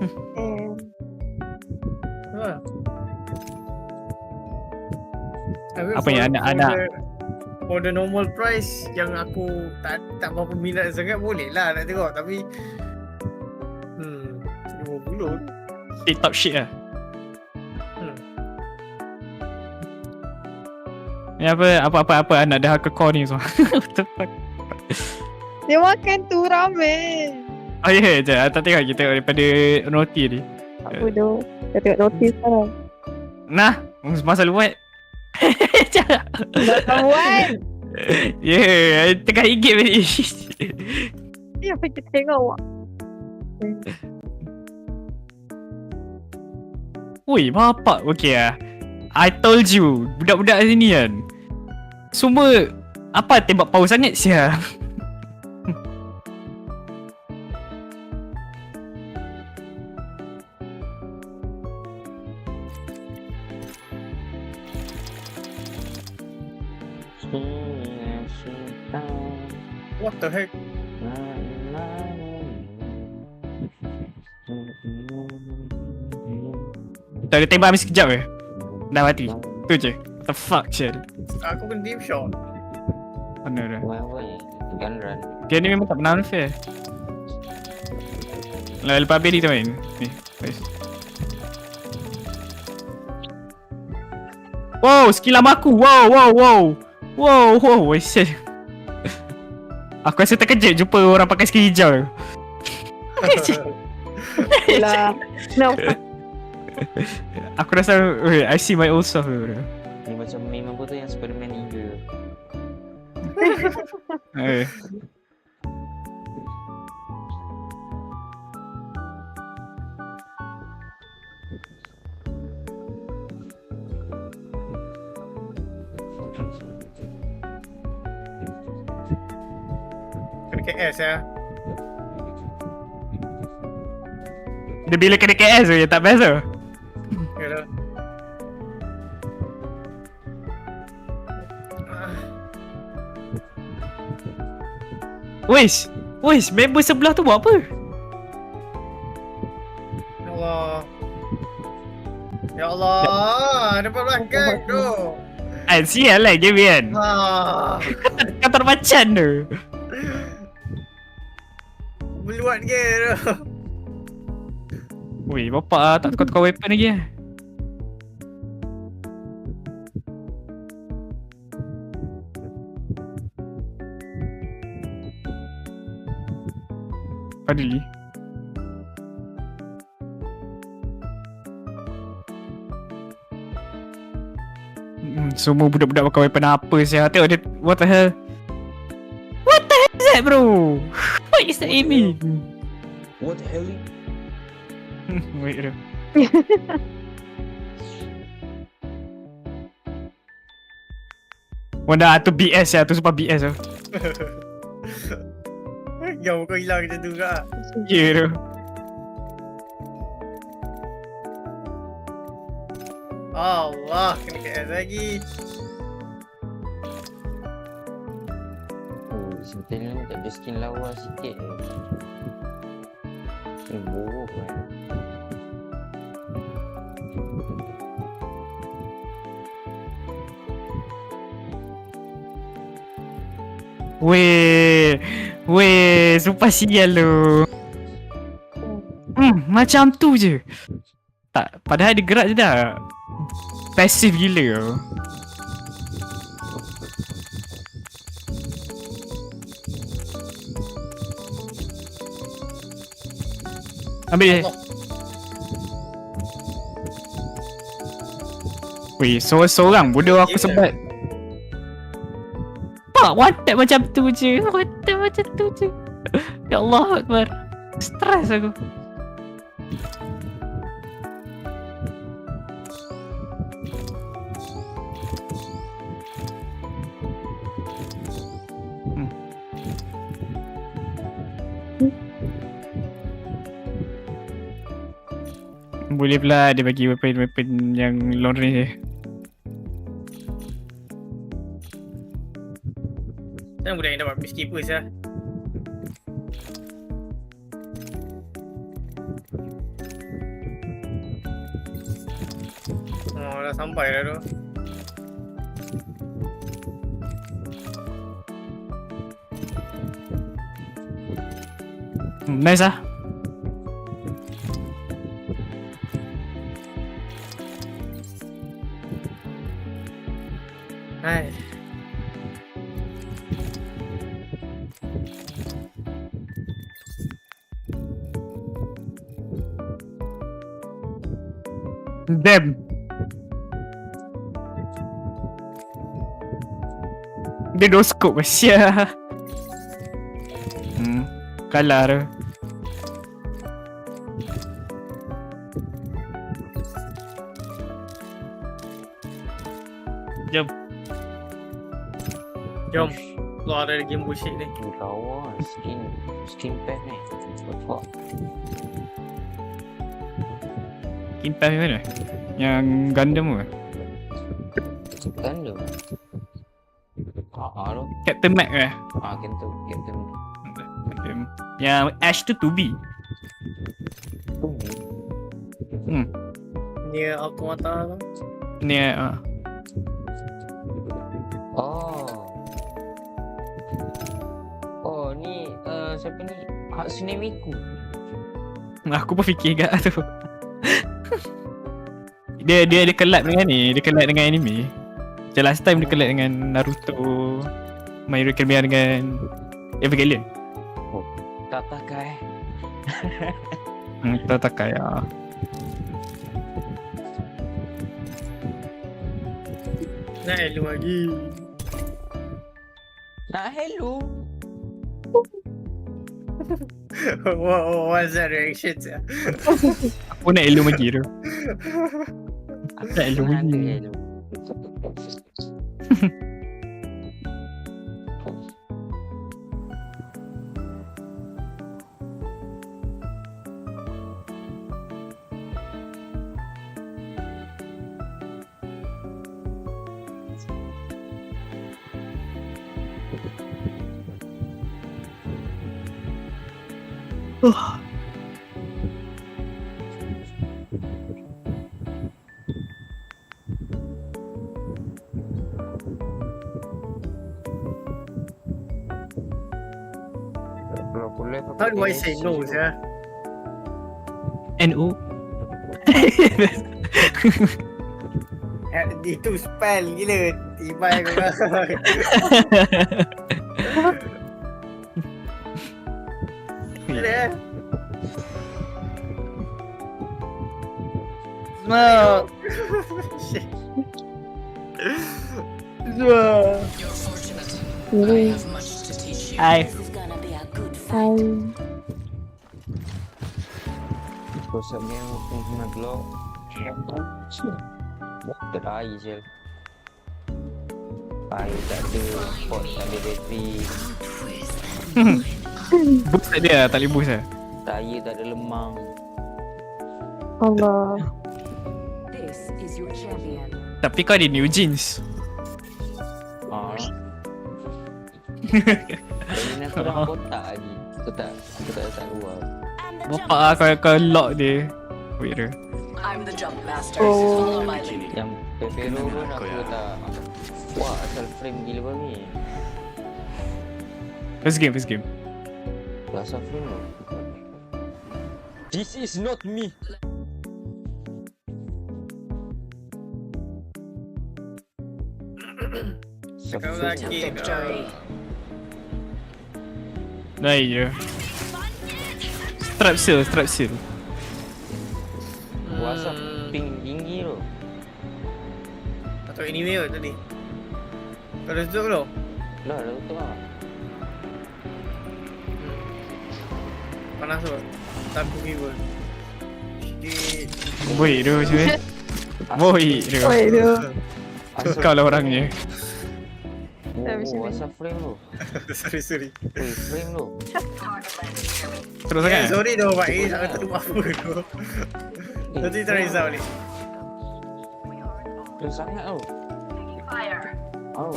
Eh, Ha. Tapi Apa yang anak- for anak- the- For the normal price yang aku tak tak berapa minat sangat boleh lah nak tengok tapi hmm 50 TikTok shit lah. Hmm. Ni apa apa apa apa anak dah ke core ni semua. What the fuck? dia makan tu ramen. Oh ya, yeah, je. Tak tengok kita daripada roti ni. Apa doh. Kita tengok notis sekarang. Nah, masa lu buat. Tahu kan? Ya, yeah, tengah igit tadi. Ni apa kita tengok awak? Ui, bapak. Okay lah. I told you, budak-budak sini kan. Semua apa tembak pau sangat sia. The heck? Tak ada tembak habis sekejap ke? Dah mati. Tu je. What the fuck shit. Aku kena deep shot. Mana dah. Gun run. Dia ni memang tak pernah unfair. Lah lepas habis ni tu main. Ni. Guys. Wow, skill lama aku. Wow, wow, wow. Wow, wow, wow. Aku rasa terkejut jumpa orang pakai skill hijau. Lah. No. Aku rasa, wait, I see my old self. bro. Ni macam meme apa tu yang Spiderman. Eh. Kena KS ya. Dia bila kena KS tu, ya tak best tu. Yalah. Ah, Wish, wish, member sebelah tu buat apa? Ya Allah. Ya Allah, dapat belakang tu. Kan, sial lah game ni kan. Ah, Kata macam tu. Meluat ke tu. Weh, bapak ah tak tukar-tukar weapon lagi ah. Padahal Hmm, semua budak-budak pakai weapon apa sih? Tengok dia, what the hell? What hell is that bro? What is that aiming? What the hell? Wait, bro. Wanda tu BS ya, tu sumpah BS tu. Jauh kau hilang macam tu kak. Ya tu. Allah, kena KS lagi. Sentinel ni tak ada skin lawa sikit je. Ni buruk kan. Weh, weh, sumpah sial tu. Hmm, macam tu je. Tak, padahal dia gerak je dah. Pasif gila Ambil dia. Allah. Weh, seorang-seorang bodoh aku sebat. Pak, one tap macam tu je. One tap macam tu je. Ya Allah Akbar. Stres aku. Boleh pula dia bagi weapon-weapon yang long range je. Kan budak yang dapat peacekeeper sah. Oh, dah sampai dah tu. Nice ah. Damn. Dia no scope Sia Hmm Kalah tu Jom Jom. Keluar dari game bullshit ni. Ni lawa skin skin pack ni. What the fuck? Kintas mana? Yang Gundam ke? Tu. Ah, ah tu. Captain Mac ke? Ah, kan tu. Captain Gundam. Yang Ash tu 2B tu ni. Ni Automata tu. Ni uh, Oh. Oh, ni uh, siapa ni? Hatsune Miku. Aku pun fikir kat tu Dia dia dia collab dengan ni Dia collab dengan anime Macam last time dia collab dengan Naruto My Hero Academia dengan Evangelion Tataka eh. Hmm, kita tak kaya Nak elok lagi. Nak hello. wow, what's that reaction ya? Aku nak elok lagi tu Aku nak How do I say no? NO Eh, Itu spell gila. Tibai kau Shit. You're fortunate. I Really? have much to teach you. Ai Hai. Kau sabit yang aku kena glock. Terakhir je. Air tak ada, pot tak ada bateri, Boost tak ada lah Tak boleh boost lah tayar tak ada lemang. Allah. This is your champion. Tapi kau ada new jeans Ah. Jadi ni aku dah kotak lagi. Aku tak, aku tak letak luar. Bapak lah kau, kau lock dia Wait tu I'm the jump master. Oh. Follow my lead. Yang Pepero pun aku letak. Wah, asal frame gila babi. First game first game Asal frame. This is not me. Kau lagi. Victory. Naik je Strap seal Strap seal Gua asal Hmm. ping tinggi tu. Atau anime kot tadi. Kau dah tutup belum? Dah, dah tutup lah. Panas tu. Tak pergi pun. Boy tu macam ni Boy tu Oi tu. Kau lah orangnya Oh, ni. asal frame tu. sorry, sorry. Oi, frame tu. Terus Eh, sangat sorry dah Pak Is. Aku tak tahu apa tu. Eh, Nanti try risau ni. Frame sangat tu. Oh,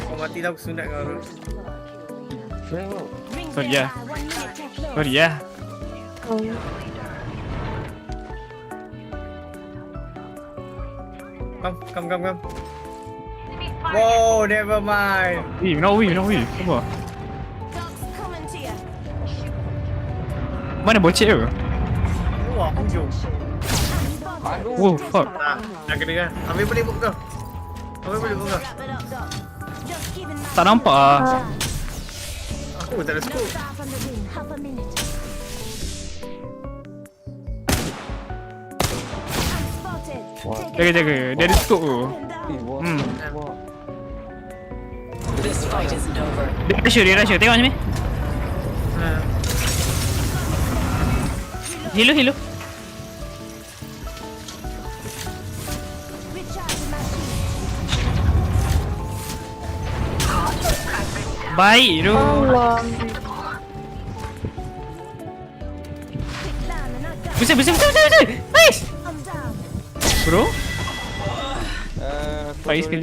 Kau mati dah aku sunat kau tu. frame tu. Sorry ya. Sorry ya. Come, come, come, come. Whoa, never mind. Wih, nak wih, nak wih. Apa? Mana bocek tu? Wah, hujung. Aduh. Wow, fuck. Nah, dah kena kan. Ambil balik buku kau. Ambil balik buku kau. Tak nampak ah. Aku tak ada scope. Jaga, jaga. Dia ada scope tu. Hmm. This fight isn't over. Dia rusher, dia rusher. Tengok sini. Ha. Hello, hello. Baik tu. Allah. Bisa, bisa, bisa, bisa, bisa. Nice. Bro. Uh, Faiz aku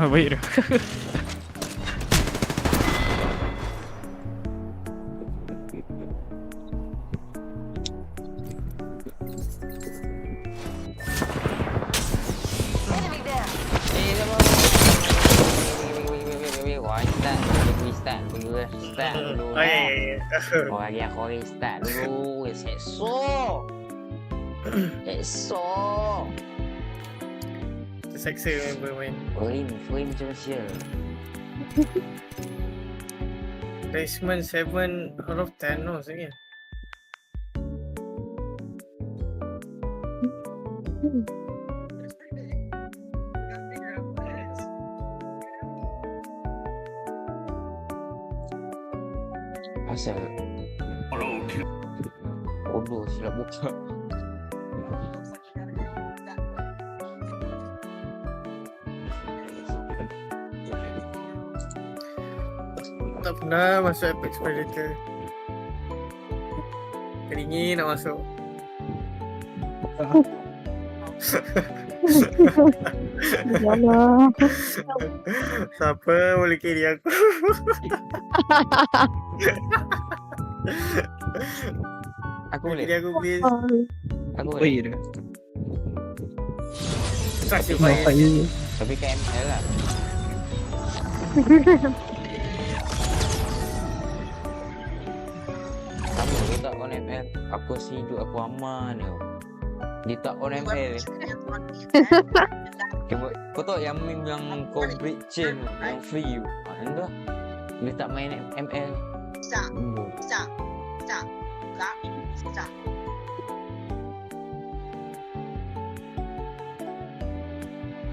kena dis- disconnect. Ah, baik tu. Eh, sama. Wah, Terseksa member main. Frame, frame macam sia. Placement 7 out of 10 no, sebenarnya. Asal. Bodoh silap buka. Tak pernah masuk Apex Predator. Kali ni nak masuk. Siapa boleh carry aku? Aku boleh. Carry aku please. Aku boleh. Trust you fire. Tapi ke ML lah. ML. Aku si hidup aku aman je. Dia tak on ML. Kau, kau tahu yang meme yang kau break chain tu, yang free tu. Ha, tu lah. Dia tak main ML. Stop, Hmm.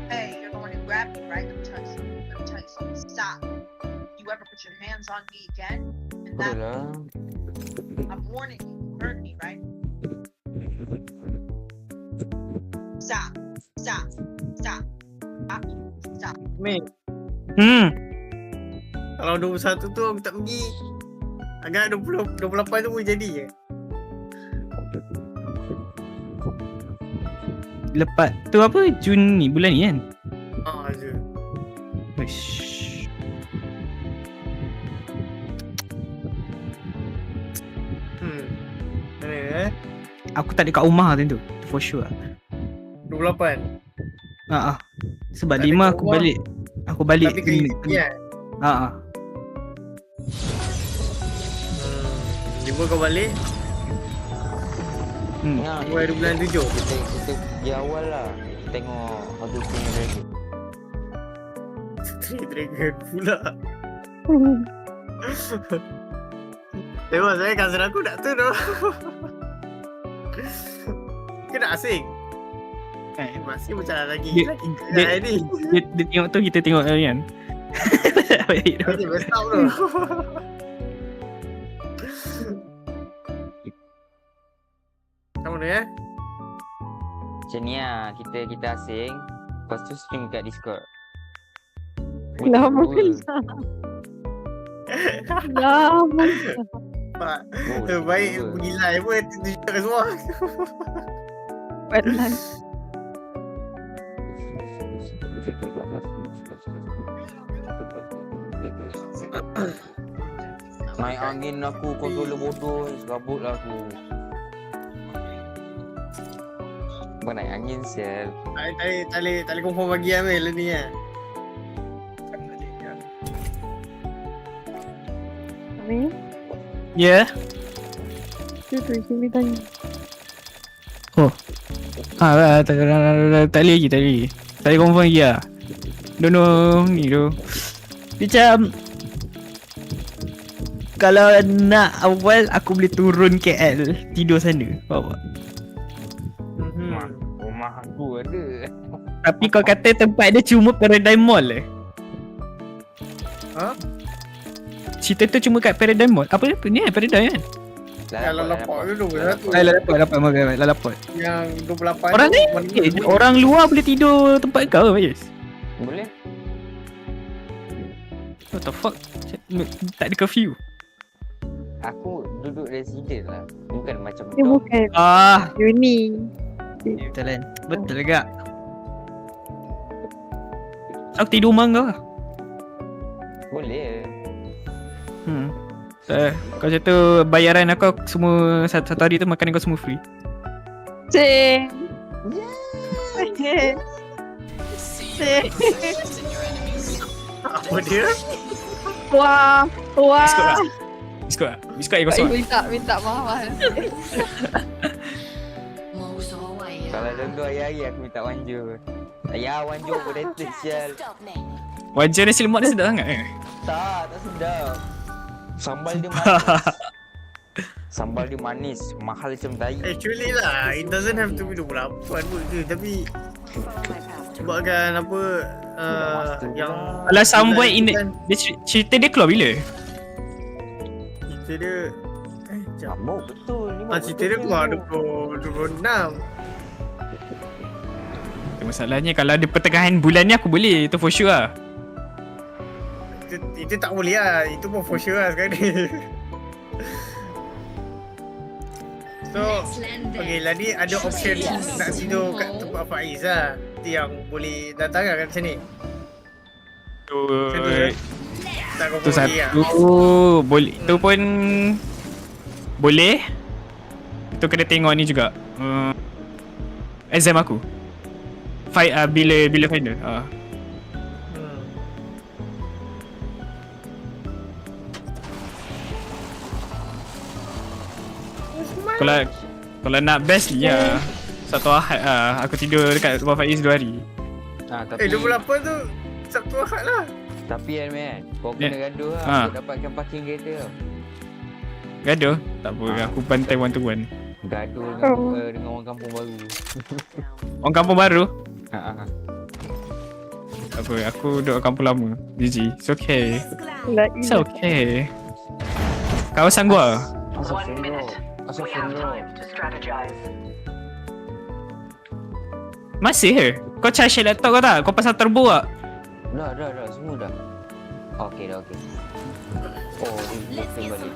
Hey, you're the one who grabbed me, right? Let me tell you something. Let me tell you something. Stop. You ever put your hands on me again? And Betul that, lah. I'm warning you. Heard me, right? Stop. Stop. Stop. Stop. Stop. Mate, Hmm. kalau 21 tu aku tak pergi. Agak 20, 28 tu pun jadi je. Lepas tu apa? Jun ni bulan ni kan? Ha je. Wish. Hmm. Aku tak ada kat rumah tu tu. For sure. 28. Ha ah. Sebab Tak ada lima aku rumah. balik. Aku balik Tapi ke kan? Ha ah. Hmm. Lima kau balik, Hmm. Ya, dua hari bulan tujuh. kita, kita pergi awal lah. Tengok how to play dragon. Three Dragon pula. Tengok saya cousin aku nak tu tu. Kena asing. Eh, Masih macam lagi Dia- lagi dia- ni. dia, dia tengok tu kita tengok lagi kan. Dia best up tu. Kamu ni eh? Macam ni lah. Kita, kita asing. Lepas tu stream kat Discord. Lama Betul. Lama. Pak, Oh, baik betul. pergi live pun tunjuk kat semua. Padahal. Naik angin aku controller bodoh Serabut lah aku Bukan naik angin sial Tali tali tali tali confirm bagi Amil ni ya. Amir, Ya. tu tu sini tanya. Ha, tak, tak, tak, tak, tak boleh lagi, tak boleh lagi. Tak boleh confirm lagi lah. Don't know ni tu. Dia macam kalau nak awal aku boleh turun KL tidur sana. Faham tak? Mhm. Rumah aku ada Tapi kau kata tempat dia cuma Paradigm Mall eh? Ha? Cerita tu cuma kat Paradigm Mall. Apa ni eh Paradigm kan? Tu dulu satu. Ah, lalapot, lalapot, makan, lalapot. Yang 28 Orang tu, ni, eh, orang luar boleh tidur tempat kau, Bayus. Boleh What the fuck? Tak ada curfew. Aku duduk resident lah Bukan macam Dia dom. bukan Ah, uni. betul kan? Betul gak? Aku tidur rumah kau lah. Boleh Hmm. Eh, kau cakap bayaran aku semua satu, satu hari tu makanan kau semua free. Your enemies. Apa dia? Wah. Wah. Biskut lah. Biskut lah. Biskut kosong. minta minta mahal. Ya. Kalau dulu hari-hari aku minta wanja Ya wanja aku rated sial Stop me. Wajar nasi lemak dia sedap sangat eh. Tak, tak sedap Sambal dia manis Sambal dia manis Mahal macam tai Actually lah, it doesn't have to be 28 pun ke Tapi sebabkan apa uh, yang Kalau soundboy in kan, dia cerita dia keluar bila? cerita dia eh jap. Mabuk betul ni Ah, cerita dia keluar 20, 26 Masalahnya kalau ada pertengahan bulan ni aku boleh. Itu for sure lah. Itu, itu tak boleh lah, itu pun for sure lah sekarang ni So, okay lah ni ada option nak tidur kat tempat Faiz lah Itu yang boleh datang lah kat sini Tu, eh? Tak kau tu pergi lah satu. Boleh. Tu pun boleh. Tu kena tengok ni juga. Uh, exam aku. Fight uh, bila bila final. Uh. Kalau kalau nak best ni ya. Satu Ahad ah aku tidur dekat rumah Faiz dua hari. Ah, tapi Eh 28 tu Sabtu Ahad lah Tapi kan man Kau kena gaduh lah Ah. Untuk dapatkan parking kereta tau Gaduh? Tak apa, aku bantai one to one. Gaduh dengan, Oh. uh, dengan orang kampung baru Orang kampung baru? Ha ah, ah. Tak apa, aku duduk kampung lama. GG. It's okay. It's okay. Kawasan gua. Astagfirullah Astagfirullah Masih ke? Kau charge laptop kau tak? Kau pasang turbo tak? Dah dah dah semua dah Okey dah okey Oh get balik.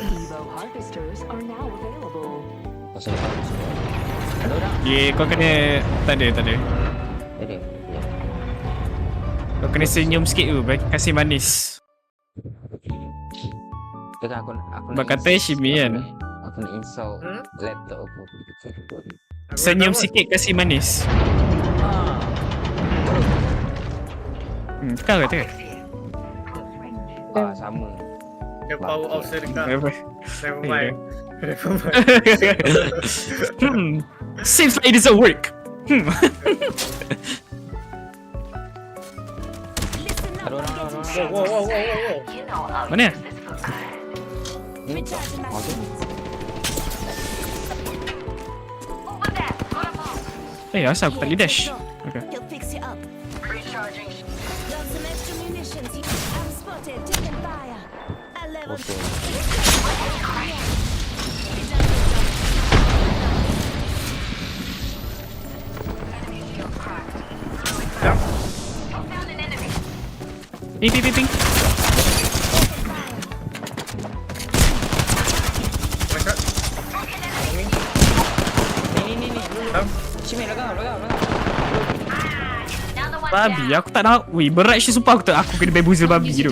Evo harvesters are now available. Pasal apa Ada orang? Yeah, kau kena... Tak ada, tak ada. Ada Ya. Kau kena senyum sikit tu, bagi kasih manis. Tengah aku aku Sebab kata Shimi kan? Aku nak install Hmm? laptop aku Senyum sikit kasih manis. Hmm, kau kata ke? Ah sama Dia power sedekah Apa? Never mind Never mind hmm. Seems like it doesn't work. Hmm. Mana? Ni Recharging my Okey shields. Over there. Got a bomb. Eh, asal aku tak boleh dash? Okay. He'll fix you up. Got some extra munitions. You- I'm spotted. Taking fire. I level. Okey Ping, ping, ping, ping. Babi, aku tak nak. Weh, berat sih sumpah aku tak aku kena bamboozle babi tu.